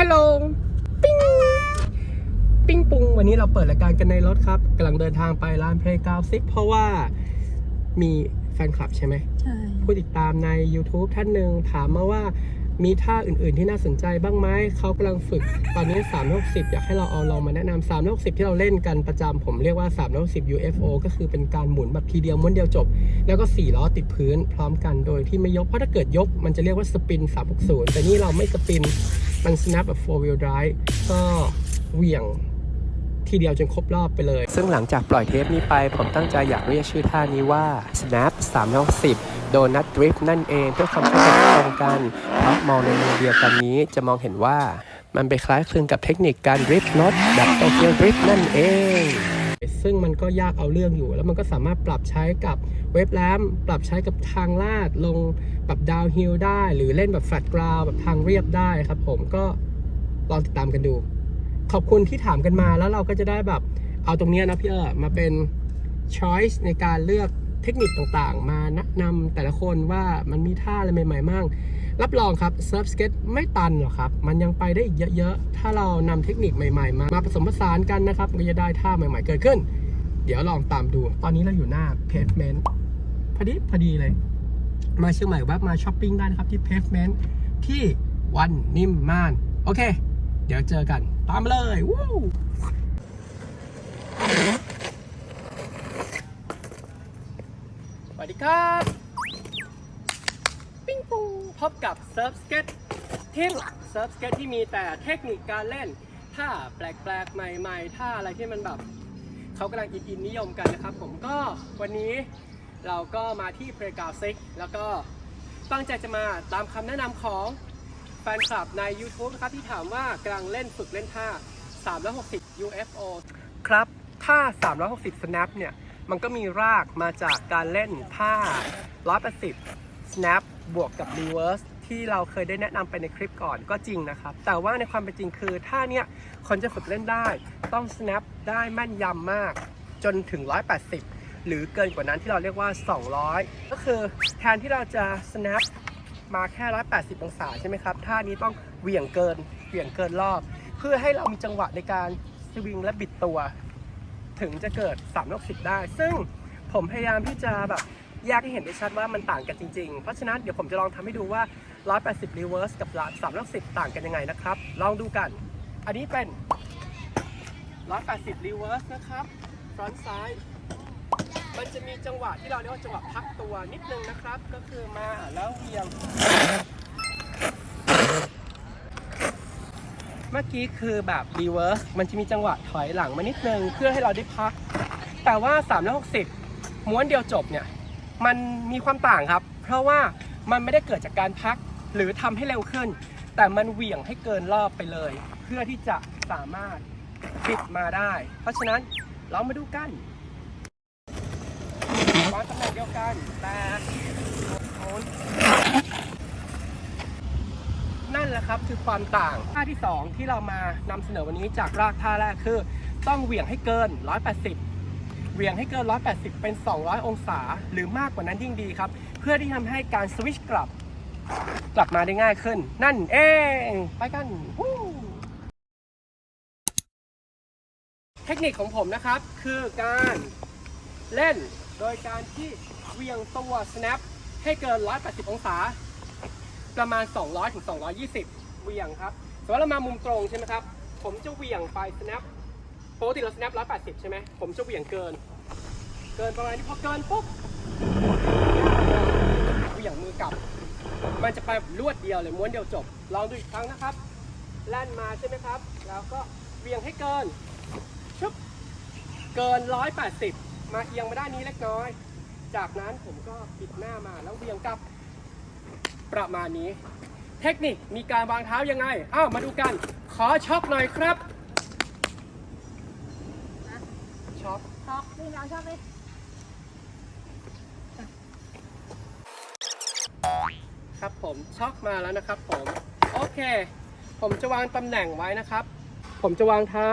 ฮัลโหลปิ้งปิ้งปุงวันนี้เราเปิดรายการกันในรถครับกำลังเดินทางไปร้านเพลงกาวซิกเพราะว่ามีแฟนคลับใช่ไหมใช่ ผู้ติดตามใน YouTube ท่านหนึ่งถามมาว่า มีท่าอื่นๆที่น่าสนใจบ้างไหมเขากำลังฝึก ตอนนี้3 6 0 อยากให้เราเอาลองมาแนะนำ3 6 0 ที่เราเล่นกันประจำผมเรียกว่า3 6 0 UFO ก็คือเป็นการหมุนแบบทีเดียวม้วนเดียวจบ แล้วก็ 4 ล้อติดพื้นพร้อมกันโดยที่ไม่ยก เพราะถ้าเกิดยกมันจะเรียกว่าสปิน 360 แต่นี่เราไม่สปิน มัน snap แบบ4 wheel drive ก็เหวี่ยง ทีเดียวจนครบรอบไปเลย ซึ่งหลังจากปล่อยเทปนี้ไป ผมตั้งใจอยากเรียกชื่อท่านี้ว่า snap 360 โดนัทดริฟนั่นเองเพื่อความเข้าใจตรงกันเพราะมองในมุมเดียวกันนี้จะมองเห็นว่ามันไปคล้ายคลึงกับเทคนิคการดริฟรถแบบโตเกียวดริฟนั่นเองซึ่งมันก็ยากเอาเรื่องอยู่ แล้วมันก็สามารถปรับใช้กับเว็บแรมปรับใช้กับทางลาดลงแบบดาวฮิลได้ หรือเล่นแบบแฟลตกราวแบบทางเรียบได้ครับผมก็ลองติดตามกันดู ขอบคุณที่ถามกันมาแล้วเราก็จะได้แบบเอาตรงนี้นะพี่เออมาเป็น choice ในการเลือกเทคนิคต่างๆ มาแนะนำแต่ละคนว่ามันมีท่าอะไรใหม่ๆมั่งรับรองครับ surf skate ไม่ตันหรอกครับ มันยังไปได้อีกเยอะๆ ถ้าเรานำเทคนิคใหม่ๆ มามาผสมผสานกันนะครับมันก็จะได้ท่าใหม่ๆ เกิดขึ้น เดี๋ยวลองตามดู ตอนนี้เราอยู่หน้า pavement พอดีพอดีเลย มาเชียงใหม่แวะมาช้อปปิ้งได้นะครับที่ pavement ที่วันนิมมาน โอเค เดี๋ยวเจอกัน ตามเลยวู้สวัสดีครับ ปิ้งปุงพบกับเซิร์ฟสเก็ตที่เซิร์ฟสเก็ตที่มีแต่เทคนิคการเล่นท่าแปลกๆ ใหม่ ๆ ท่าอะไรที่มันแบบเขากำลังอินอินนิยมกันนะครับ ผมก็วันนี้เราก็มาที่เพลกาวซิกแล้วก็ตั้งใจจะมาตามคำแนะนำของ ฟนคลับใน YouTube นะครับที่ถามว่ากำลังเล่นฝึกเล่นท่า 360 UFO ครับท่า 360 snap เนี่ย มันก็มีรากมาจากการเล่นท่า180 snap บวกกับ reverse ที่เราเคยได้แนะนำไปในคลิปก่อนก็จริงนะครับ แต่ว่าในความเป็นจริงคือท่าเนี้ยคนจะฝึกเล่นได้ต้อง snap ได้แม่นยำมากจนถึง 180 หรือเกินกว่านั้นที่เราเรียกว่า 200 ก็คือแทนที่เราจะ snap มาแค่ 180 องศาใช่ไหมครับ ท่านี้ต้องเหวี่ยงเกิน เหวี่ยงเกินรอบ เพื่อให้เรามีจังหวะในการสวิงและบิดตัว ถึงจะเกิด360ได้ ซึ่งผมพยายามที่จะแบบแยกให้เห็นได้ชัดว่ามันต่างกันจริงๆ เพราะฉะนั้นเดี๋ยวผมจะลองทำให้ดูว่า 180 reverse กับ360 ต่างกันยังไงนะครับ ลองดูกัน อันนี้เป็น 180 reverse นะครับ front side มันจะมีจังหวะที่เราเรียกว่าจังหวะพักตัวนิดนึงนะครับ ก็คือมาแล้วเหวียง เมื่อกี้คือแบบ reverse มันจะมีจังหวะถอยหลังมานิดนึงเพื่อให้เราได้พัก แต่ว่า360ม้วนเดียวจบเนี่ย มันมีความต่างครับ เพราะว่ามันไม่ได้เกิดจากการพักหรือทำให้เร็วขึ้น แต่มันเหวี่ยงให้เกินรอบไปเลย เพื่อที่จะสามารถปิดมาได้ เพราะฉะนั้นเรามาดูกัน วาตำแหน่งเดียวกันแต่โน้นนั่นแหละครับคือความต่างท่าที่ 2 ที่เรามานำเสนอวันนี้จากรากท่าแรกคือ ต้องเหวี่ยงให้เกิน 180เหวี่ยงให้เกิน 180 เป็น 200 องศา หรือมากกว่านั้นยิ่งดีครับ เพื่อที่ทำให้การสวิชกลับ กลับมาได้ง่ายขึ้น นั่นเอง ไปกันวู้เทคนิคของผมนะครับ คือการเล่น โดยการที่เวียงตัว snap ให้เกิน 180 องศา ประมาณ 200ถึง220 เวียงครับสมมติเรามามุมตรงใช่ไหมครับ ผมจะเวียงไป snap ปกติเรา snap 180 ใช่ไหม ผมจะเวียงเกิน เกินประมาณนี้พอเกินปุ๊บเวียงมือกลับ มันจะไปแบบรวดเดียวเลยม้วนเดียวจบ ลองดูอีกครั้งนะครับ แล่นมาใช่ไหมครับ แล้วก็เวียงให้เกินชุบเกิน 180 มาเอียงมาด้านนี้เล็กน้อย จากนั้นผมก็ปิดหน้ามาแล้วเหวี่ยงกลับ ประมาณนี้ เทคนิคมีการวางเท้ายังไง อ้าวมาดูกัน ขอช็อคหน่อยครับช็อคชอบนี่เราชอบไหมครับผมช็อคมาแล้วนะครับผม โอเค ผมจะวางตำแหน่งไว้นะครับ ผมจะวางเท้า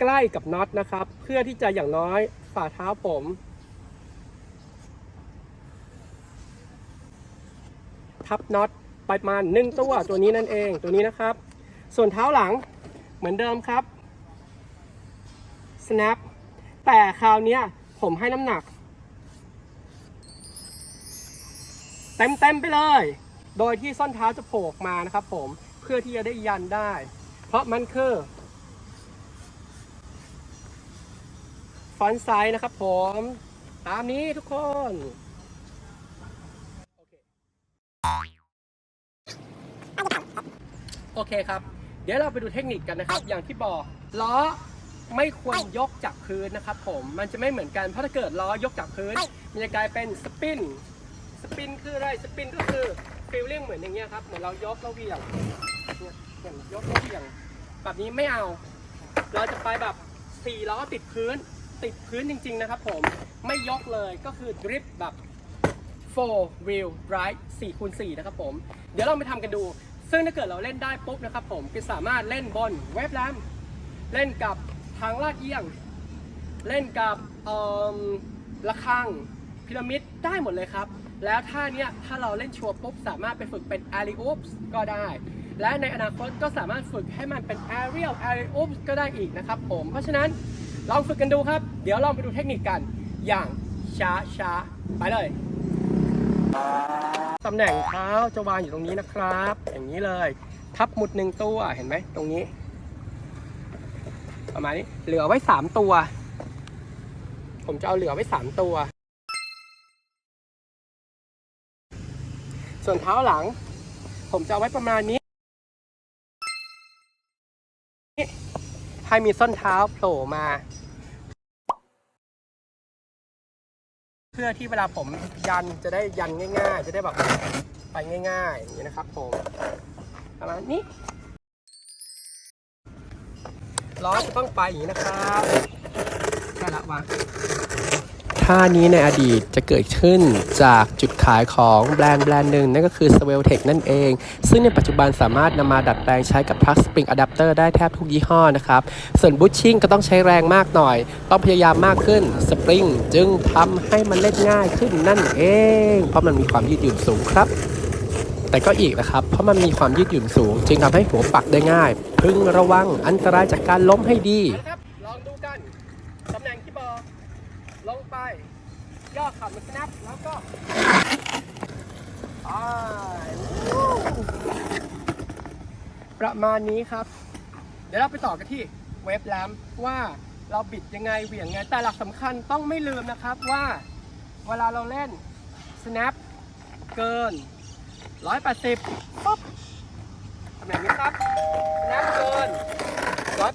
ใกล้กับน็อตนะครับ เพื่อที่จะอย่างน้อยฝ่าเท้าผม ทับน็อตไปประมาณหนึ่งตัวตัวนี้นั่นเองตัวนี้นะครับ ส่วนเท้าหลังเหมือนเดิมครับ snap แต่คราวนี้ผมให้น้ำหนัก เต็มเต็มๆไปเลย โดยที่ส้นเท้าจะโผล่มานะครับผมเพื่อที่จะได้ยันได้ เพราะมันคือ ฟอนต์ไซส์นะครับผม ตามนี้ทุกคนโอเคครับ เดี๋ยวเราไปดูเทคนิคกันนะครับ อย่างที่บอกล้อไม่ควรยกจากพื้นนะครับผม มันจะไม่เหมือนกัน เพราะถ้าเกิดล้อยกจากพื้น มันจะกลายเป็นสปิน สปินคืออะไร สปินก็คือฟีลลิ่งเหมือนอย่างเงี้ยครับ เหมือนเรายกแล้วเหวี่ยงเนี่ยอย่างยกแล้วเหวี่ยง แบบนี้ไม่เอา เราจะไปแบบสี่ล้อติดพื้น ติดพื้นจริง ๆ นะครับผมไม่ยกเลยก็คือดริฟต์แบบ four wheel drive 4คูณ4นะครับผม เดี๋ยวเราไปทำกันดู ซึ่งถ้าเกิดเราเล่นได้ปุ๊บนะครับผมก็สามารถเล่นบนเว็บแรมเล่นกับทางลาดเอียง เล่นกับอืมระฆังพีระมิดได้หมดเลยครับ แล้วท่าเนี้ยถ้าเราเล่นชัวร์ปุ๊บ สามารถไปฝึกเป็น a r i o p s ก็ได้ และในอนาคตก็สามารถฝึกให้มันเป็น aerial a r i o p s ก็ได้อีกนะครับผม เพราะฉะนั้น ลองฝึกกันดูครับ เดี๋ยวลองไปดูเทคนิคกันอย่างช้าช้าๆไปเลย ตำแหน่งเท้าจะวางอยู่ตรงนี้นะครับ อย่างนี้เลย ทับหมุดหนึ่งตัวเห็นไหมตรงนี้ ประมาณนี้เหลือไว้สามตัว ผมจะเอาเหลือไว้สามตัว ส่วนเท้าหลัง ผมจะเอาไว้ประมาณนี้ ให้มีส้นเท้าโผล่มา เพื่อที่เวลาผมยันจะได้ยันง่าย ๆ จะได้แบบไปง่ายๆอย่างนี้นะครับผมประมาณนี้ล้อจะต้องไปอย่างนี้นะครับแค่ละวางานี้ในอดีตจะเกิดขึ้นจากจุดขายของแบรนด์แบรนด์หนึ่งนั่นก็คือ s w e l t e c h นั่นเอง ซึ่งในปัจจุบันสามารถนำมาดัดแปลงใช้กับทักสปริงอะแดปเตอร์ได้แทบทุกยี่ห้อนะครับ ส่วนบูชชิ่งก็ต้องใช้แรงมากหน่อย ต้องพยายามมากขึ้นสปริงจึงทำให้มันเล่นง่ายขึ้นนั่นเอง เพราะมันมีความยืดหยุ่นสูงครับแต่ก็อีกนะครับ เพราะมันมีความยืดหยุ่นสูง จึงทำให้หัวปักได้ง่าย พึงระวังอันตรายจากการล้มให้ดีกัน ตำแหน่งที่บอลงไป ย่อเข่ามันสนับแล้วก็ปวู้ประมาณนี้ครับ เดี๋ยวเราไปต่อกันที่เว็บแลมว่าเราบิดยังไงเหวี่ยงไง แต่หลักสำคัญต้องไม่ลืมนะครับว่าเวลาเราเล่น snap เกิน 180ปุ๊บตำแหน่งนี้ครับ snap เกิน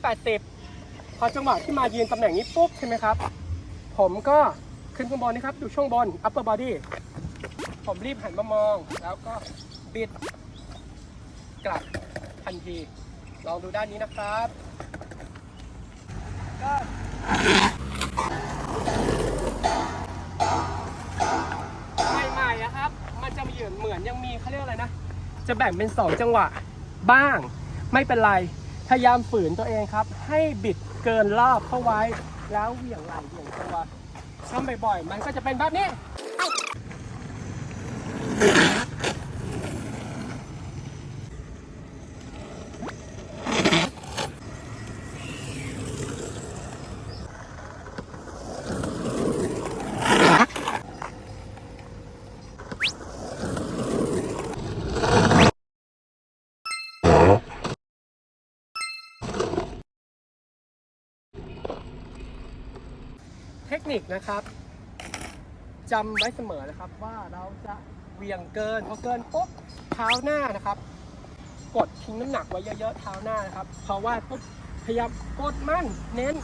180 พอจังหวะที่มายืนตำแหน่งนี้ปุ๊บใช่ไหมครับ ผมก็ ขึ้นข้างบนนะครับอยู่ช่วงบน upper body ผมรีบหันมามอง แล้วก็บิด กลับทันที ลองดูด้านนี้นะครับก็ใหม่ๆนะครับ มันจะมีเหมือนเหมือนยังมีเขาเรียกอะไรนะ จะแบ่งเป็น 2 จังหวะบ้าง ไม่เป็นไร พยายามฝืนตัวเองครับ ให้บิดเกินรอบเข้าไว้ แล้วเหวี่ยงไหล่เหวี่ยงตัว ทำบ่อยๆ มันก็จะเป็นแบบนี้ ทคนิคนะครับจำไว้เสมอนะครับว่าเราจะเวียงเกินพอเกินปุ๊บเท้าหน้านะครับ กดทิ้งน้ำหนักไว้เยอะๆเท้าหน้านะครับเพราะว่าปุ๊บพยายามกดมั่นเน้น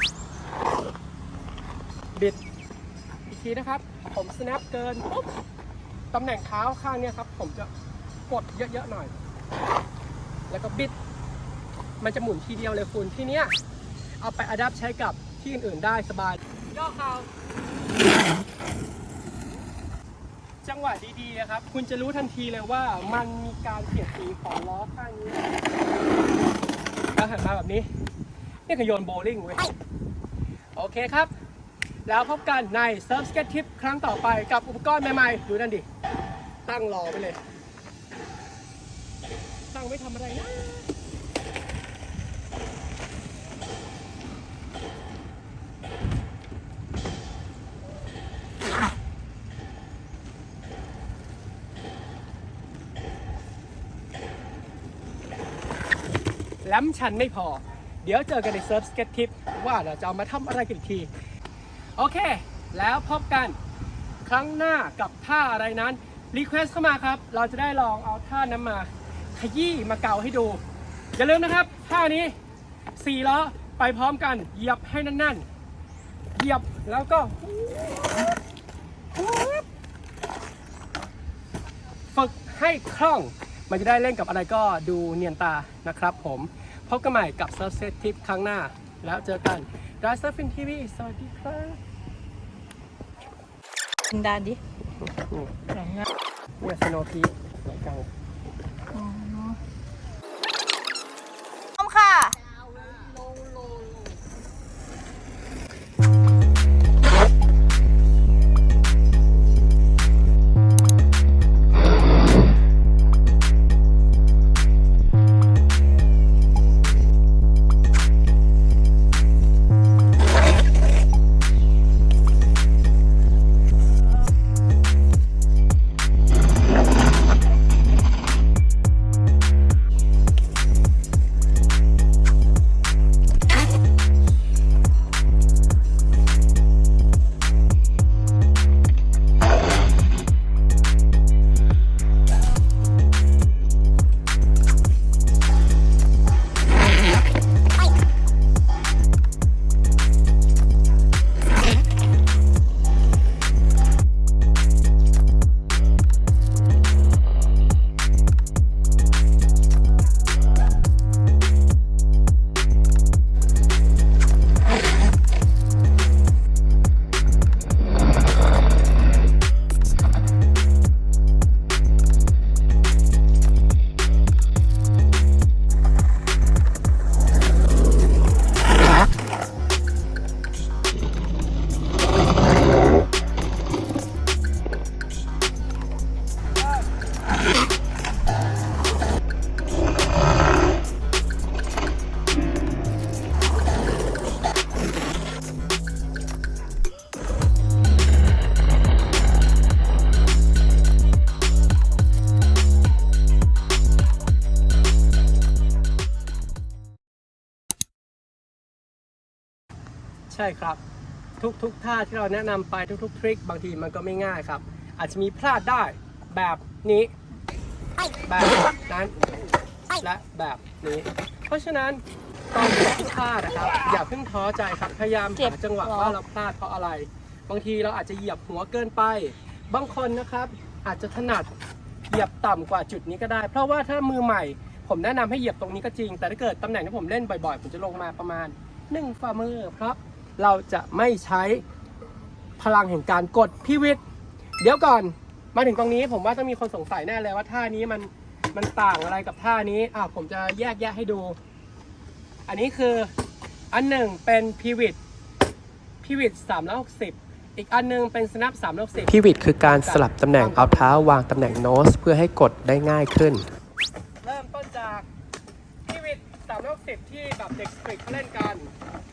บิดอีกทีนะครับ ผม snap เกินปุ๊บตำแหน่งเท้าข้างเนี้ยครับ ผมจะกดเยอะๆหน่อย แล้วก็บิด มันจะหมุนทีเดียวเลยคุณที่เนี้ยเอาไปอัดับใช้กับ ที่อื่นๆได้สบายย่อเข่าจังหวะดีๆนะครับ คุณจะรู้ทันทีเลยว่ามันมีการเปลี่ยนสีของล้อข้างนี้แล้วหันมาแบบนี้ นี่คือโยนโบว์ลิ่งเว้ย โอเคครับ แล้วพบกันใน Surf Skate Tip ครั้งต่อไปกับอุปกรณ์ใหม่ๆ ดูนั่นดิ ตั้งรอไปเลย ตั้งไว้ทำอะไรนะ ล้ำชันไม่พอ เดี๋ยวเจอกันในเซิร์ฟสเก็ตทิปว่าเราจะเอามาทำอะไรกันอีกที โอเค แล้วพบกันครั้งหน้ากับท่าอะไรนั้นรีเควสเข้ามาครับ เราจะได้ลองเอาท่านั้นมา ขยี้มาเกาให้ดู อย่าลืมนะครับ ท่านี้สี่ล้อไปพร้อมกัน เหยียบให้แน่นๆ เหยียบแล้วก็ฝึกให้คล่อง มันจะได้เล่นกับอะไรก็ดูเนียนตานะครับผม พบกันใหม่กับ Surf Set Tip ครั้งหน้า แล้วเจอกัน d r i v e Surfing TV สวัสดีครับดานดินี่หลังงานเนี่ยสโนว์พีเหมือนกันพ ช่ครับ ทุกทุกท่าที่เราแนะนำไปทุกๆ ทริคบางทีมันก็ไม่ง่ายครับ อาจจะมีพลาดได้แบบนี้แบบนั้นและแบบนี้ เพราะฉะนั้นตอนที่พลาดนะครับ อย่าเพิ่งท้อใจครับพยายามเจ็บหาจังหวะเหรอว่าเราพลาดเพราะอะไร บางทีเราอาจจะเหยียบหัวเกินไป บางคนนะครับ อาจจะถนัดเหยียบต่ำกว่าจุดนี้ก็ได้ เพราะว่าถ้ามือใหม่ ผมแนะนำให้เหยียบตรงนี้ก็จริง แต่ถ้าเกิดตำแหน่งที่ผมเล่นบ่อยๆ ผมจะลงมาประมาณ1ฝ่ามือเพราะ เราจะไม่ใช้พลังแห่งการกดพิวิตเดี๋ยวก่อนมาถึงตรงนี้ผมว่าต้องมีคนสงสัยแน่เลยว่าท่านี้มันมันต่างอะไรกับท่านี้อะผมจะแยกแยะให้ดู อันนี้คืออันหนึ่งเป็นพิวิตพิวิต360อีกอันหนึงเป็นสนับ360พิวิดคือการสลับตำแหน่งเอาเท้าวางตำแหน่งโน้ตเพื่อให้กดได้ง่ายขึ้น เริ่มต้นจากพิวิต360ที่แบบเด็กสตรีทเขาเล่นกัน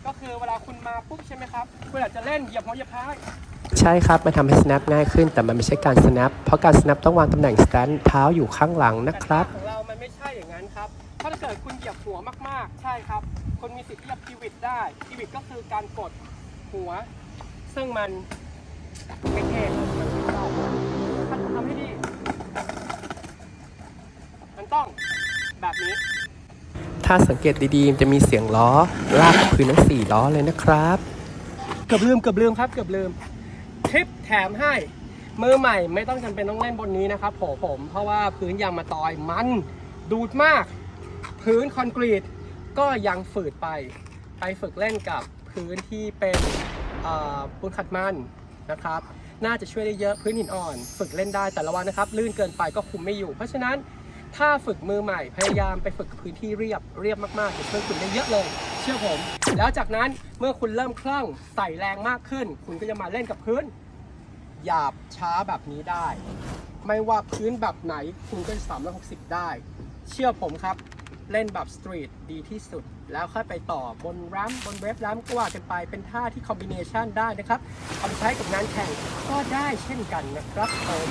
ก็คือเวลาคุณมาปุ๊บใช่ไหมครับคุณอาจจะเล่นเหยียบหัวเหยียบท้ายใช่ครับ มันทำให้ snap ง่ายขึ้น แต่มันไม่ใช่การ snap เพราะการ snap ต้องวางตำแหน่ง stand เท้าอยู่ข้างหลังนะครับแต่ท่าของเรา มันไม่ใช่อย่างนั้นครับ ถ้าเกิดคุณเหยียบหัวมากๆ ใช่ครับคุณมีสิทธิ์ที่จะพิวิตได้พิวิตก็คือการกดหัว ซึ่งมันไม่เท่มันไม่ต้องถ้าทำให้ดี มันต้องแบบนี้ ถ้าสังเกตดีๆ จะมีเสียงล้อ ลากพื้นทั้งสี่ล้อเลยนะครับ เกือบลืมเกือบลืมครับเกือบลืมทริปแถมให้ มือใหม่ไม่ต้องจำเป็นต้องเล่นบนนี้นะครับผมผมเพราะว่าพื้นยางมาตอยมันดูดมาก พื้นคอนกรีตก็ยังฝืดไป ไปฝึกเล่นกับพื้นที่เป็นปูนขัดมันนะครับ น่าจะช่วยได้เยอะพื้นหินอ่อน ฝึกเล่นได้แต่ละวันนะครับ ลื่นเกินไปก็คุมไม่อยู่ เพราะฉะนั้น ถ้าฝึกมือใหม่พยายามไปฝึกพื้นที่เรียบเรียบมากๆจะเพิ่มยคุณได้เยอะเลย เชื่อผม แล้วจากนั้นเมื่อคุณเริ่มคล่องใส่แรงมากขึ้น คุณก็จะมาเล่นกับพื้น หยาบช้าแบบนี้ได้ ไม่ว่าพื้นแบบไหนคุณก็จะสิบได้ เชื่อผมครับเล่นแบบสตรีทดีที่สุด แล้วค่อยไปต่อบนรัมบนเว็บรัมก็ว่ากันไปเป็นท่าที่คอมบิเนชันได้นะครับเอาไปใช้กับงานแข่งก็ได้เช่นกันนะครับผม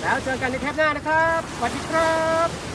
แล้วเจอกันในแคปหน้านะครับสวัสดีครับ